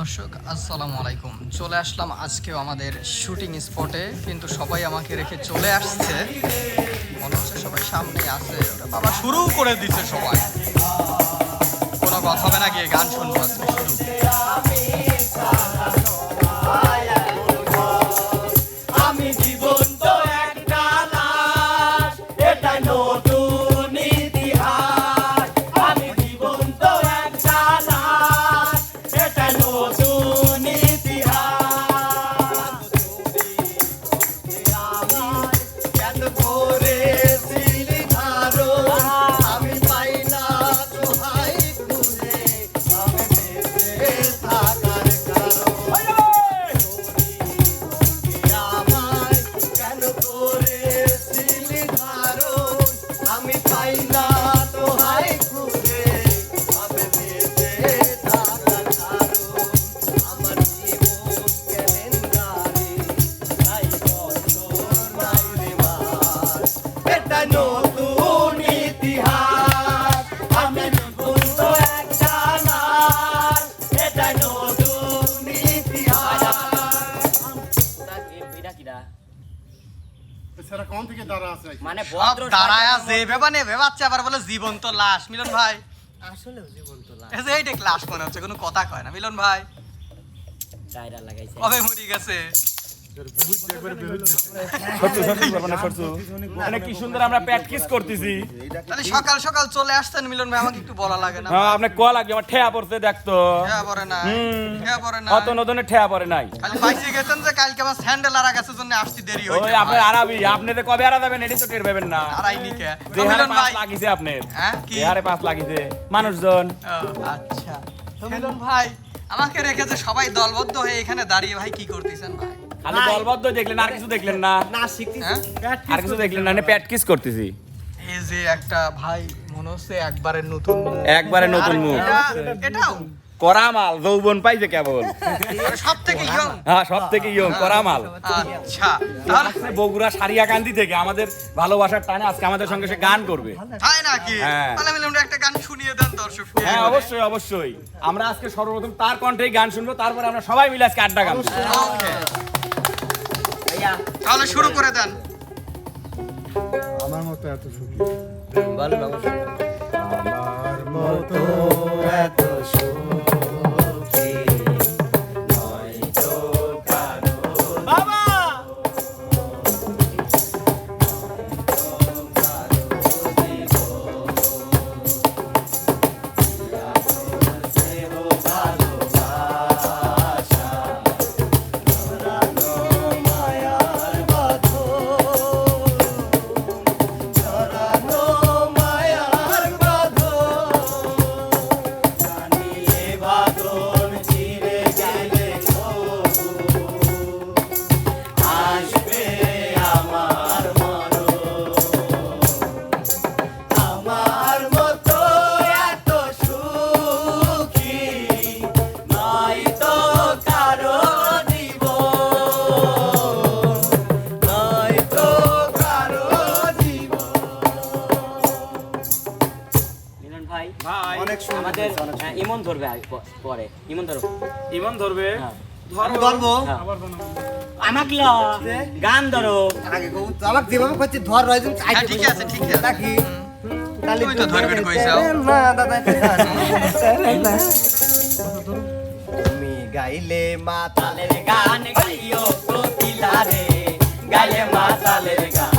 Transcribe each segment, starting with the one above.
দর্শক আসসালামু আলাইকুম। চলে আসলাম আজকেও আমাদের শুটিং স্পটে কিন্তু সবাই আমাকে রেখে চলে আসছে। মনে হচ্ছে সবাই সামনে আছে। বাবা শুরু করে দিচ্ছে সবাই। কোনো কথা হবে না গিয়ে গান শুনব আজকে শুরু। মানে ভদ্র দাঁড়ায় যে আছে ভেবা নে ভেবাচ্ছে আবার বলে জীবন্ত লাশ মিলন ভাই আসলেও জীবন্ত লাশ। এই যে এইটা লাশ মনে হচ্ছে কোনো কথা কয় না মিলন ভাই টায়রা লাগাইছে। কবে মরি গেছে মানে কি সুন্দর আমরা প্র্যাকটিস করতেছি। সকাল সকাল চলে আসতেন মিলন ভাই আমাকে একটু বলা লাগে না। হ্যাঁ আপনি কল লাগবে? আমার ঠেয়া পড়ছে দেখতো পরে না হুম। না অত নতুনে ঠেয়া পড়ে নাই। খালি বাইসে গেছেন যে কালকে আমার স্যান্ডেল আর গেছে জন্য আসতে দেরি ওই হইছে আরাবি আপনি তো কবে আরা যাবেন এটি তো টের পাবেন না। আর আইনি কে তো যে হারে মিলন ভাই লাগিছে আপনার। হ্যাঁ কি? যে পাঁচ লাগিছে। মানুষজন। আচ্ছা। মিলন ভাই আমাকে রেখেছে সবাই দলবদ্ধ হয়ে এখানে দাঁড়িয়ে ভাই কি করতেছেন ভাই? খালি দলবদ্ধ দেখলেন আর কিছু দেখলেন না? হ্যাঁ? আর কিছু দেখলেন না? প্র্যাকটিস করতেছি। এই যে একটা ভাই মনে হচ্ছে একবারে নতুন মুখ। একবারে নতুন মুখ। এটাও? করামাল যৌবন পাইছে কেবল। সব থেকে ইয়ং হ্যাঁ সব থেকে ইয়ং করামাল। আচ্ছা তাহলে বগুড়া সারিয়াকান্দি থেকে আমাদের ভালোবাসার টানে আজকে আমাদের সঙ্গে সে গান করবে। তাই নাকি? হ্যাঁ। তাহলে মিলন ভাই একটা গান শুনিয়ে দেন দর্শক হ্যাঁ অবশ্যই অবশ্যই। আমরা আজকে সর্বপ্রথম তার কণ্ঠেই গান শুনব তারপরে আমরা সবাই মিলে আজকে আড্ডা গান ওকে তাহলে শুরু করে দেন। আমার মতো এত সুখী? ভালো আমার মতো এত সুখী। ইমন ধরবে আগে প- পরে। ইমন ধরো। ইমন ধরবে? হ্যাঁ। ধরবো। হ্যাঁ। আমাকে ল, গান ধরো। আগে আমাকে যেভাবে করছে ধর হ্যাঁ ঠিক আছে ঠিক আছে। নাকি তুই তো ধরবেন কইছাও না দাদা তুমি গাইলে মাতালের গান গাইও কোকিলারে গাইলে মাতালের গান।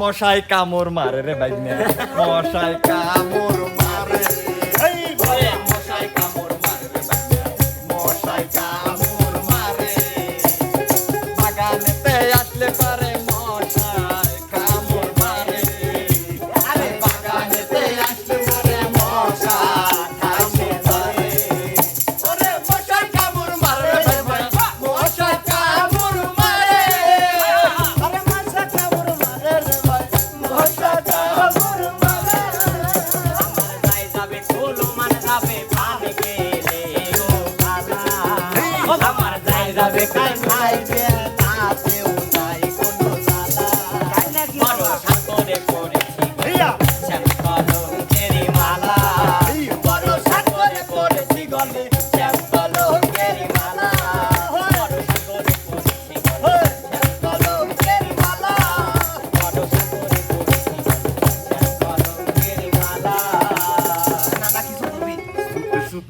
মশাই কামড় মারে রে ভাই মশাই কামড় কান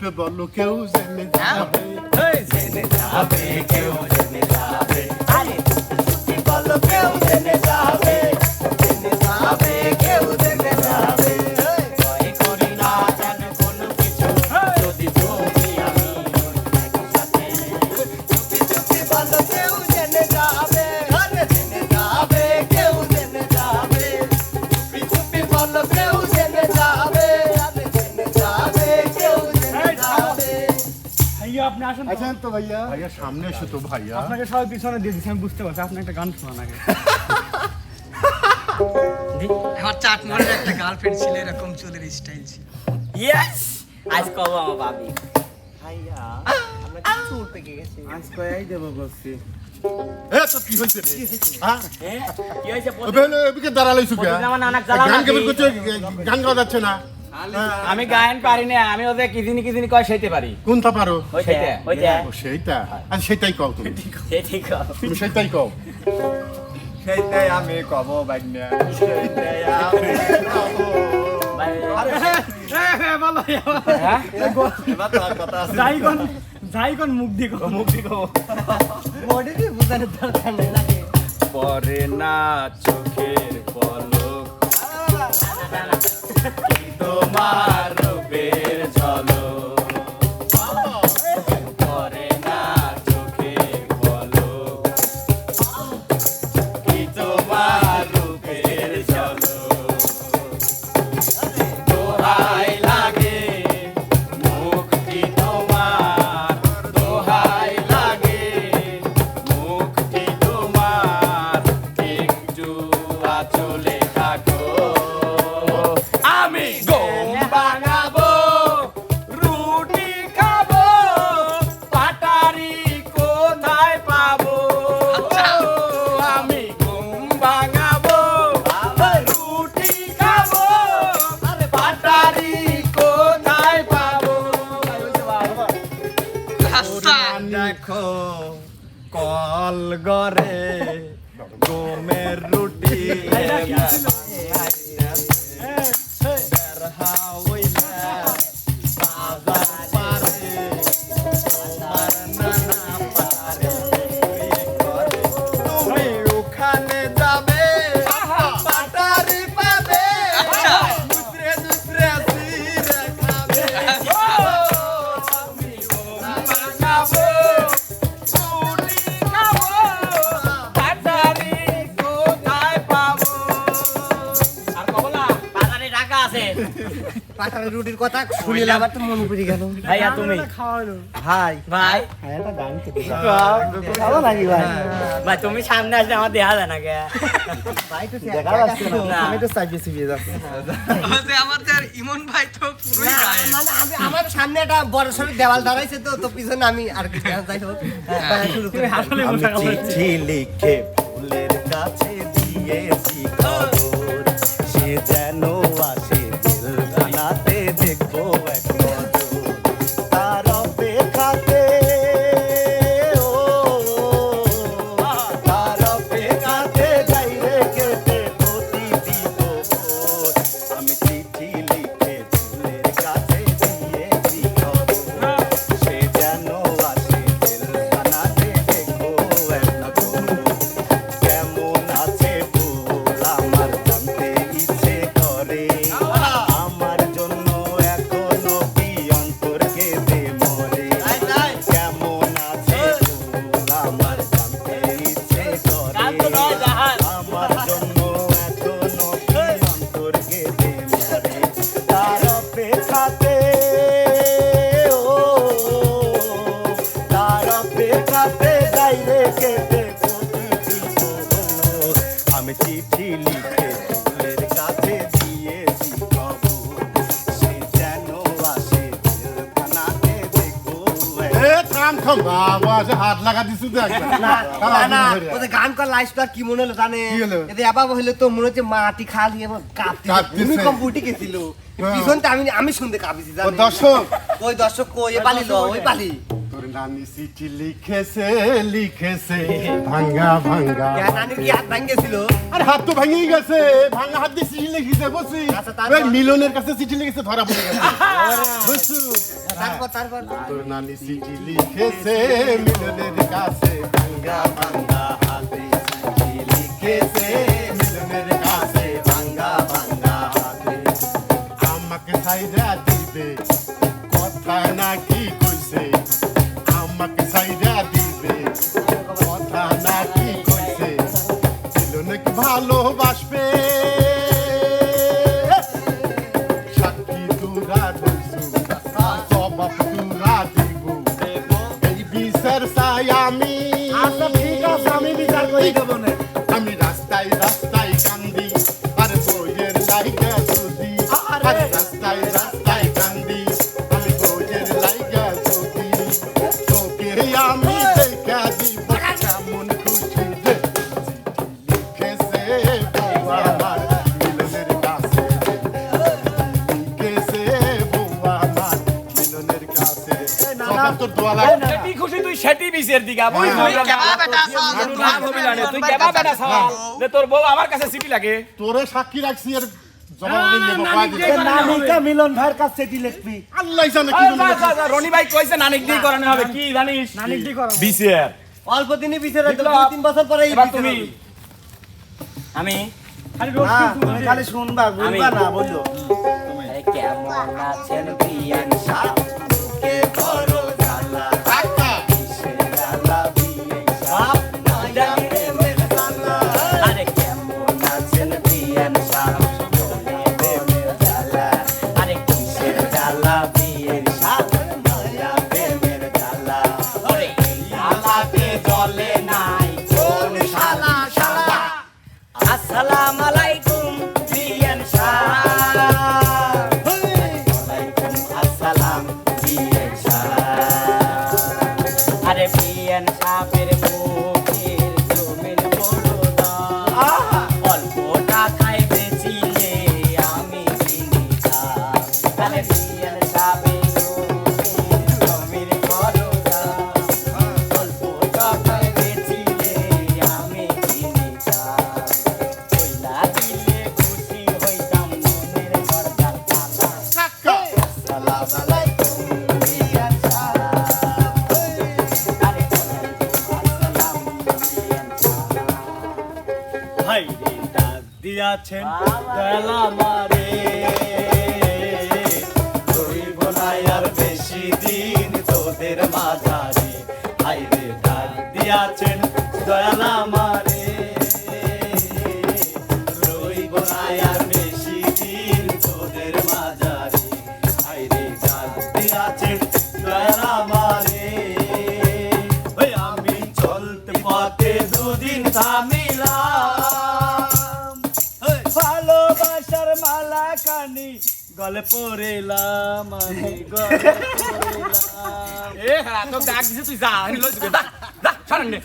সুপে বলো কেউ জেনে? যাবে জেনে যাবে কেউ জেনে যাবে আরে বলো কেউ জেনে যাবে আপনি আসেন আচ্ছা তো ভাইয়া। ভাইয়া সামনে এসো তো ভাইয়া। আপনাকে সবাই পিছনে দিয়ে দিচ্ছি আমি বুঝতে পারছি। আপনি একটা গান শোনান আগে। আমার একটা গার্লফ্রেন্ড ছিল এরকম চুলের স্টাইল ছিল। ইয়েস আজ কব আমার ভাবি। ভাইয়া আমরা চুল পেকে গেছি। আজ কয়াই দেবো বলছি। এ তো কি হইছে রে? হ্যাঁ? হ্যাঁ দাঁড়ালাইছো জ্বালাও গান নাকি? কেমন করছ গান গাওয়া যাচ্ছে না। আমি গায়ন পারি না আমি ওদের কি জিনি কি জিনি কয় সেইতে পারি। কোনটা পারো? সেইটা। ওইটা। ও সেইটা। আচ্ছা সেটাই কও তুমি। ঠিক আছে তুমি সেটাই কও। সেইটাই আমি কব বাইনা সেইটাই আমি কব। হ্যাঁ এবার তোর গরে গমের রুটি আছে পাঠানের রুটির কথা শুনিলে আবার তো মন পড়ে গেল। ভাইয়া তুমি? ভাই। ভাই? খাব নাকি ভাই। ভাই তুমি সামনে আসলে আমার দেখা যায় না কে ভাই তো দেখা যাচ্ছে না। আমি তো যাচ্ছে আমাদের ইমন ভাই তো পুরোই গায়ে মানে আমি আমার সামনে একটা বড় সড়ো দেওয়াল দাঁড়াইছে তো তো পিছনে আমি আর কি যাই হোক হ্যাঁ, শুরু করে। আসলে আমি মশা লিখে ফুলের কাছে চিঠি লিখে হাত লাগা দিছু গান কর লাইফ কি মনে হলো জানে? তো মনে মাটি খালি এবং কাঁপতে ভূমিকম্প গেছিল। পিছনটা আমি আমি শুনতে কাঁপেছি জানো? দর্শক। ওই দর্শক কই? পালি ল ওই পালি। নানি চিঠি লিখেছে লিখেছে ভাঙ্গা ভাঙ্গা। নানি কি হাত ভাঙ্গেছিল আরে হাত তো ভেঙেই গেছে ভাঙা হাত দিয়ে চিঠি লিখেছে বসি। আচ্ছা? ওই মিলনের কাছে চিঠি লিখেছে ধরা পড়ে গেছে। বুঝছ? তারপর তারপর? তোর নানি চিঠি লিখেছে মিলনের কাছে ভাঙ্গা ভাঙ্গা হাতে চিঠি লিখেছে মিলনের কাছে ভাঙ্গা ভাঙ্গা হাতে আমাকে সাইরা দিবে কথা নাকি দিবে। কথা নাকি কইছে? ছিল নাকি ভালোবাসবে? সাক্ষী তুরা দিছু জবাব তুরা দিব। এই বিচার চাই আমি। আচ্ছা ঠিক আছে আমি বিচার করি দেবো মানুষ না হবি জানে, তুই কেবা বেটা সাল যে তোর বউ আমার কাছে সিটি লাগে। তোরে সাক্ষী রাখছি রনি ভাই কইছে নানিক দিয়ে করানো হবে। কি জানিস? নানিক দিয়ে অল্প দিনই বিচারে তিন বছর পরে তুমি আমি খালি রোজ হ্যাঁ, তুমি খালি শুনবা বুঝবা না বলল কেমন আছেন দিয়াছেন দয়ালা মারে যা ছাড়েন নে।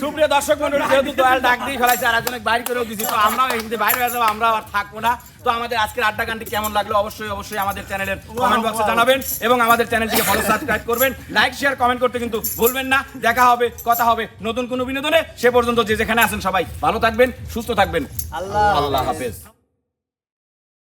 সুপ্রিয় দর্শক মন্ডলী যেহেতু দয়াল ডাক দিয়ে ফেলাইছে আর বাইরে করেও দিছি তো আমরাও এখান বাইরে হয়ে যাব আমরা আর থাকব না। তো আমাদের আজকের আড্ডা গানটি কেমন লাগল অবশ্যই অবশ্যই আমাদের চ্যানেলের কমেন্ট বক্সে জানাবেন এবং আমাদের চ্যানেলটিকে ফলো সাবস্ক্রাইব করবেন। লাইক শেয়ার কমেন্ট করতে কিন্তু ভুলবেন না। দেখা হবে কথা হবে নতুন কোনো বিনোদনে। সে পর্যন্ত যে যেখানে আছেন সবাই ভালো থাকবেন সুস্থ থাকবেন। আল্লাহ আল্লাহ হাফেজ।